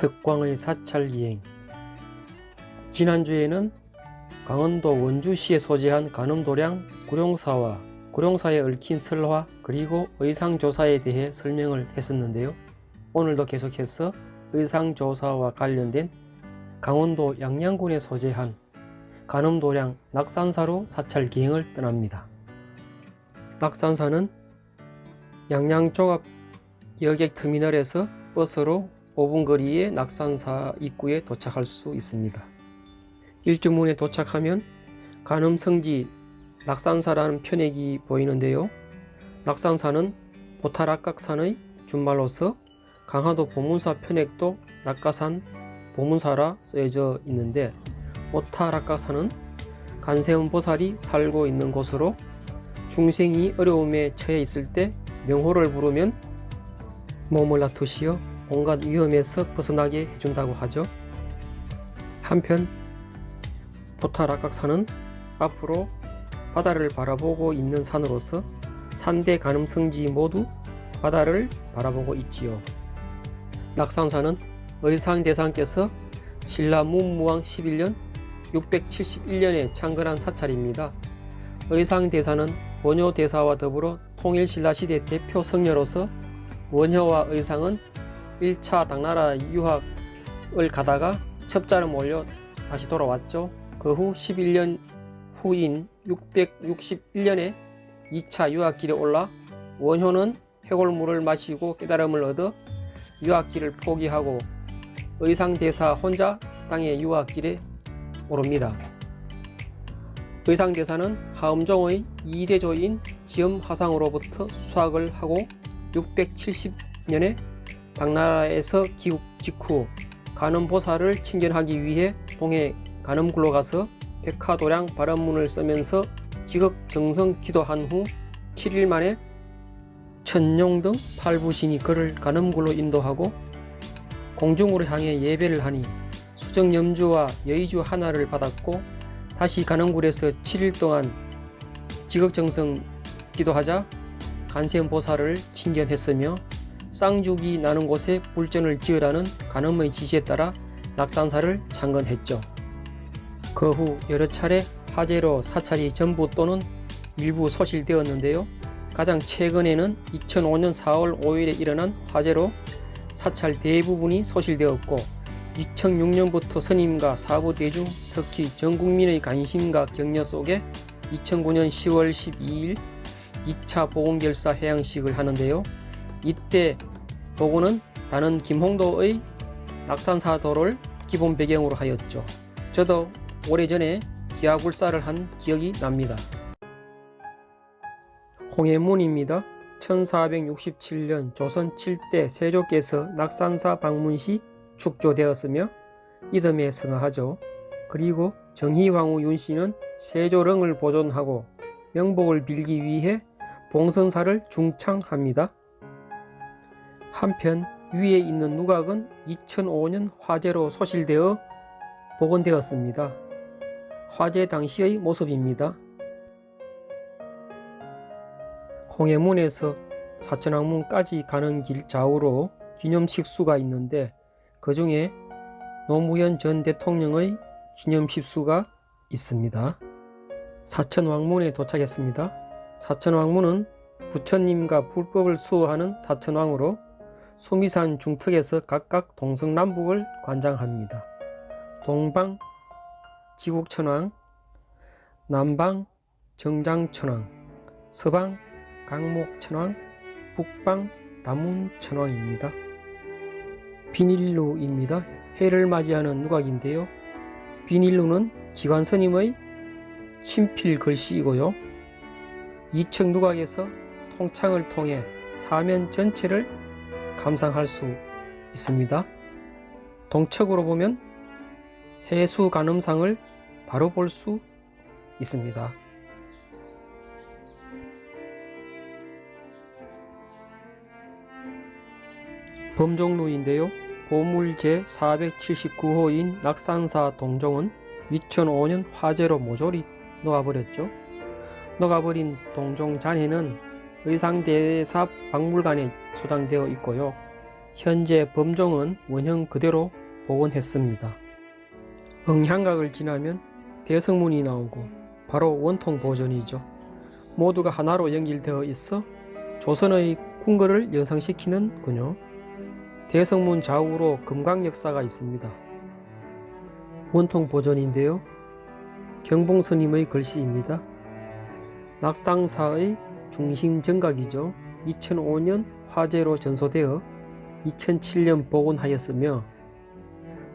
덕광의 사찰기행 지난주에는 강원도 원주시에 소재한 간음도량 구룡사와 구룡사에 얽힌 설화 그리고 의상조사에 대해 설명을 했었는데요. 오늘도 계속해서 의상조사와 관련된 강원도 양양군에 소재한 간음도량 낙산사로 사찰 기행을 떠납니다. 낙산사는 양양종합 여객터미널에서 버스로 5분 거리의 낙산사 입구에 도착할 수 있습니다. 일주문에 도착하면 간음 성지 낙산사라는 표nek이 보이는데요. 낙산사는 보타락각산의 준말로서 강화도 보문사 표nek도 낙가산 보문사라 쓰여져 있는데 보타락각산은 간세음 보살이 살고 있는 곳으로 중생이 어려움에 처해 있을 때 명호를 부르면 몸을 놔두시어 온갖 위험에서 벗어나게 해준다고 하죠. 한편 포타락각산은 앞으로 바다를 바라보고 있는 산으로서 산대 간음 성지 모두 바다를 바라보고 있지요. 낙산사는 의상대상께서 신라 문무왕 11년 671년에 창건한 사찰입니다. 의상대사는 원효대사와 더불어 통일신라 시대 대표 성녀로서 원효와 의상은 1차 당나라 유학을 가다가 첩자를 몰려 다시 돌아왔죠. 그 후 11년 후인 661년에 2차 유학길에 올라 원효는 해골물을 마시고 깨달음을 얻어 유학길을 포기하고 의상대사 혼자 땅의 유학길에 오릅니다. 의상대사는 하음종의 2대조인 지엄화상으로부터 수학을 하고 670년에 당나라에서 기국 직후 간음보살을 칭견하기 위해 동해 간음굴로 가서 백화도량 발언문을 쓰면서 지극정성 기도한 후 7일 만에 천룡 등 팔부신이 그를 간음굴로 인도하고 공중으로 향해 예배를 하니 수정염주와 여의주 하나를 받았고 다시 간음굴에서 7일 동안 지극정성 기도하자 간세음보살을 칭견했으며 쌍죽이 나는 곳에 불전을 지으라는 간음의 지시에 따라 낙산사를 창건했죠. 그 후 여러 차례 화재로 사찰이 전부 또는 일부 소실되었는데요. 가장 최근에는 2005년 4월 5일에 일어난 화재로 사찰 대부분이 소실되었고 2006년부터 스님과 사부 대중 특히 전 국민의 관심과 격려 속에 2009년 10월 12일 2차 보건결사 해양식을 하는데요. 이때 도구는 나는 김홍도의 낙산사도를 기본 배경으로 하였죠. 저도 오래전에 기하굴사를 한 기억이 납니다. 홍해문입니다. 1467년 조선 7대 세조께서 낙산사 방문 시 축조되었으며 이듬해 성하하죠. 그리고 정희왕후 윤씨는 세조령을 보존하고 명복을 빌기 위해 봉선사를 중창합니다. 한편 위에 있는 누각은 2005년 화재로 소실되어 복원되었습니다. 화재 당시의 모습입니다. 홍해문에서 사천왕문까지 가는 길 좌우로 기념식수가 있는데 그 중에 노무현 전 대통령의 기념식수가 있습니다. 사천왕문에 도착했습니다. 사천왕문은 부처님과 불법을 수호하는 사천왕으로 수미산 중턱에서 각각 동서남북을 관장합니다. 동방 지국천왕, 남방 정장천왕, 서방 강목천왕, 북방 다문천왕입니다. 비닐루입니다. 해를 맞이하는 누각인데요. 비닐루는 지관스님의 친필 글씨이고요. 2층 누각에서 통창을 통해 사면 전체를 감상할 수 있습니다. 동측으로 보면 해수 간음상을 바로 볼 수 있습니다. 범종루인데요. 보물 제 479호인 낙산사 동종은 2005년 화재로 모조리 녹아버렸죠. 녹아버린 동종 잔해는 의상대사 박물관에 소장되어 있고요. 현재 범종은 원형 그대로 복원했습니다. 응향각을 지나면 대성문이 나오고 바로 원통 보존이죠. 모두가 하나로 연결되어 있어 조선의 궁궐을 연상시키는군요. 대성문 좌우로 금강 역사가 있습니다. 원통 보존인데요. 경봉 스님의 글씨입니다. 낙상사의 중심 정각이죠. 2005년 화재로 전소되어 2007년 복원하였으며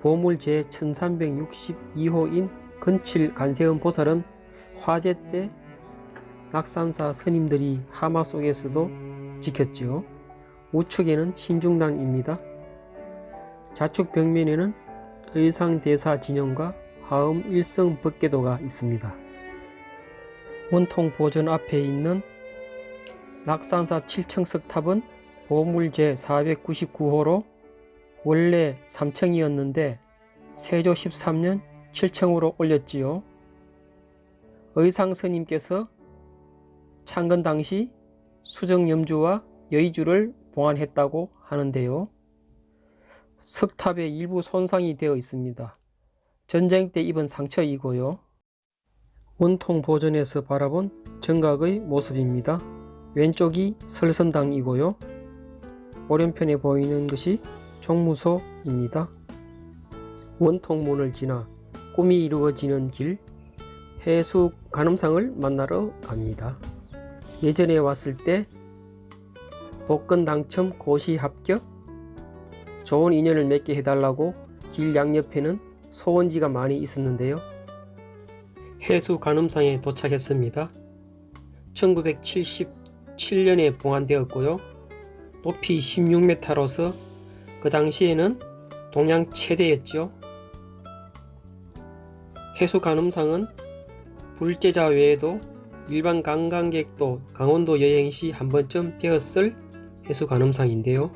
보물 제 1362호인 근칠 간세음 보살은 화재 때 낙산사 스님들이 하마 속에서도 지켰지요. 우측에는 신중당입니다. 좌측 벽면에는 의상대사 진영과 하음 일성 법계도가 있습니다. 원통 보전 앞에 있는 낙산사 7층 석 탑은 보물 제 499호로 원래 3층이었는데 세조 13년 7층으로 올렸지요. 의상 스님께서 창건 당시 수정 염주와 여의주를 보관했다고 하는데요. 석탑의 일부 손상이 되어 있습니다. 전쟁 때 입은 상처이고요. 원통 보존에서 바라본 정각의 모습입니다. 왼쪽이 설선당이고요. 오른편에 보이는 것이 종무소입니다. 원통문을 지나 꿈이 이루어지는 길 해수 관음상을 만나러 갑니다. 예전에 왔을 때 복권 당첨 고시 합격 좋은 인연을 맺게 해달라고 길 양옆에는 소원지가 많이 있었는데요. 해수 관음상에 도착했습니다. 1977년에 봉안되었고요. 높이 16m로서 그 당시에는 동양 최대였죠. 해수 관음상은 불제자 외에도 일반 관광객도 강원도 여행 시 한 번쯤 배웠을 해수 관음상인데요.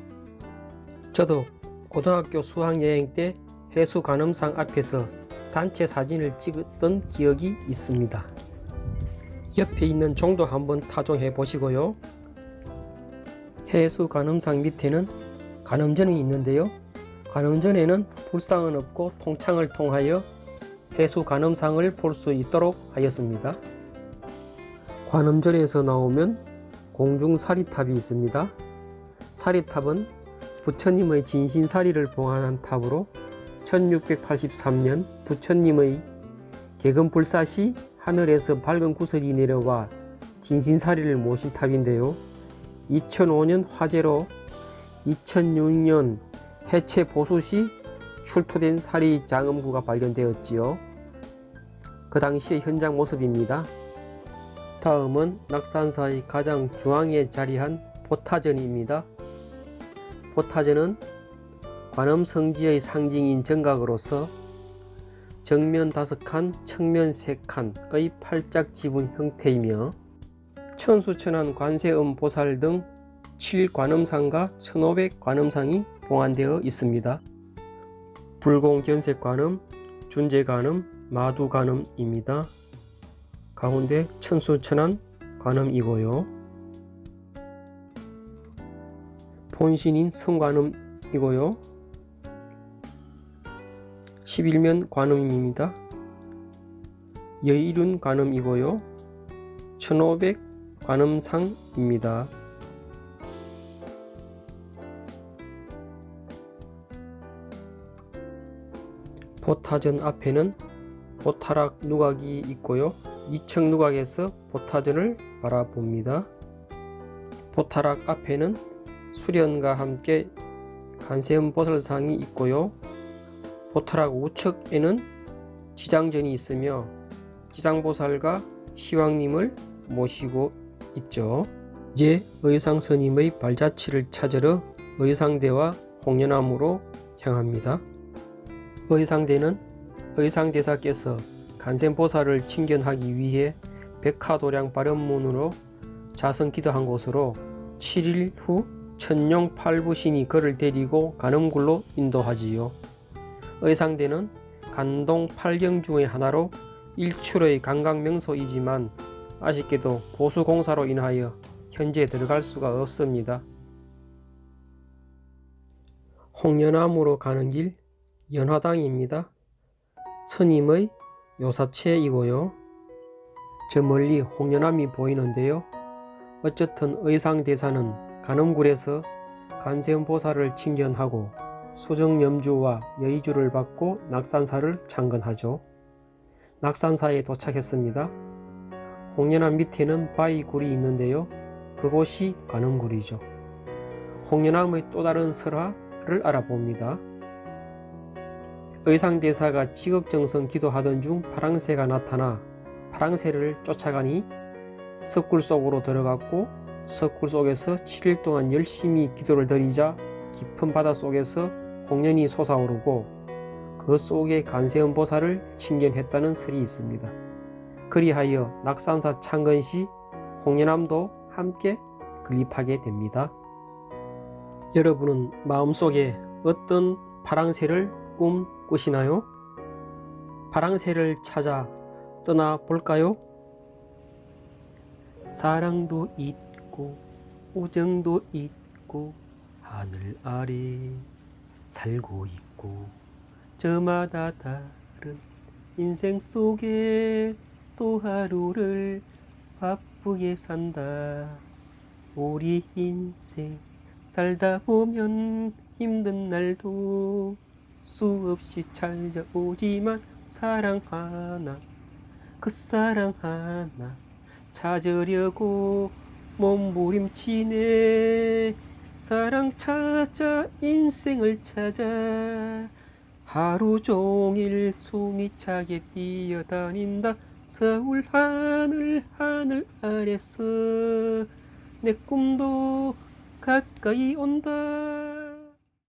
저도 고등학교 수학여행 때 해수 관음상 앞에서 단체 사진을 찍었던 기억이 있습니다. 옆에 있는 종도 한번 타종해 보시고요. 해수 관음상 밑에는 관음전이 있는데요. 관음전에는 불상은 없고 통창을 통하여 해수 관음상을 볼 수 있도록 하였습니다. 관음전에서 나오면 공중사리탑이 있습니다. 사리탑은 부처님의 진신사리를 봉안한 탑으로 1683년 부처님의 개금불사시 하늘에서 밝은 구슬이 내려와 진신사리를 모신 탑인데요. 2005년 화재로 2006년 해체 보수 시 출토된 사리 장음구가 발견되었지요. 그 당시의 현장 모습입니다. 다음은 낙산사의 가장 중앙에 자리한 보타전입니다. 보타전은 관음성지의 상징인 정각으로서 정면 다섯 칸, 측면 세 칸의 팔짝 지분 형태이며 천수천안 관세음 보살 등 7관음상과 1500관음상이 봉안되어 있습니다. 불공견색관음, 준재관음, 마두관음입니다. 가운데 천수천안 관음이고요. 본신인 성관음이고요. 11면 관음입니다. 여일륜 관음이고요. 1500 관음상입니다. 보타전 앞에는 보타락 누각이 있고요. 2층 누각에서 보타전을 바라봅니다. 보타락 앞에는 수련과 함께 간세음 보살상이 있고요. 보타락 우측에는 지장전이 있으며 지장보살과 시왕님을 모시고 있죠. 이제 의상 스님의 발자취를 찾으러 의상대와 홍련암으로 향합니다. 의상대는 의상대사께서 간센보살을 칭견하기 위해 백화도량 발현문으로 자선 기도한 곳으로 7일 후 천룡 팔부신이 그를 데리고 가는 굴로 인도하지요. 의상대는 간동 팔경 중의 하나로 일출의 관광 명소이지만 아쉽게도 보수공사로 인하여 현재 들어갈 수가 없습니다. 홍련암으로 가는 길 연화당입니다. 스님의 요사체이고요. 저 멀리 홍련암이 보이는데요. 어쨌든 의상대사는 간음굴에서 간세음보살을 칭견하고 수정염주와 여의주를 받고 낙산사를 창건하죠. 낙산사에 도착했습니다. 홍련암 밑에는 바위 굴이 있는데요. 그곳이 간음굴이죠. 홍련암의 또 다른 설화를 알아봅니다. 의상대사가 지극정성 기도하던 중 파랑새가 나타나 파랑새를 쫓아가니 석굴 속으로 들어갔고 석굴 속에서 7일 동안 열심히 기도를 드리자 깊은 바다 속에서 홍련이 솟아오르고 그 속에 간세음 보살을 칭견했다는 설이 있습니다. 그리하여 낙산사 창건 시 홍련암도 함께 건립하게 됩니다. 여러분은 마음속에 어떤 파랑새를 꿈 꾸시나요? 파랑새를 찾아 떠나 볼까요? 사랑도 있고 우정도 있고 하늘 아래 살고 있고 저마다 다른 인생 속에 또 하루를 바쁘게 산다. 우리 인생 살다 보면 힘든 날도 수없이 찾아오지만 사랑 하나 그 사랑 하나 찾으려고 몸부림치네 사랑 찾아 인생을 찾아. 하루 종일 숨이 차게 뛰어다닌다. 서울 하늘 하늘 아래서 내 꿈도 가까이 온다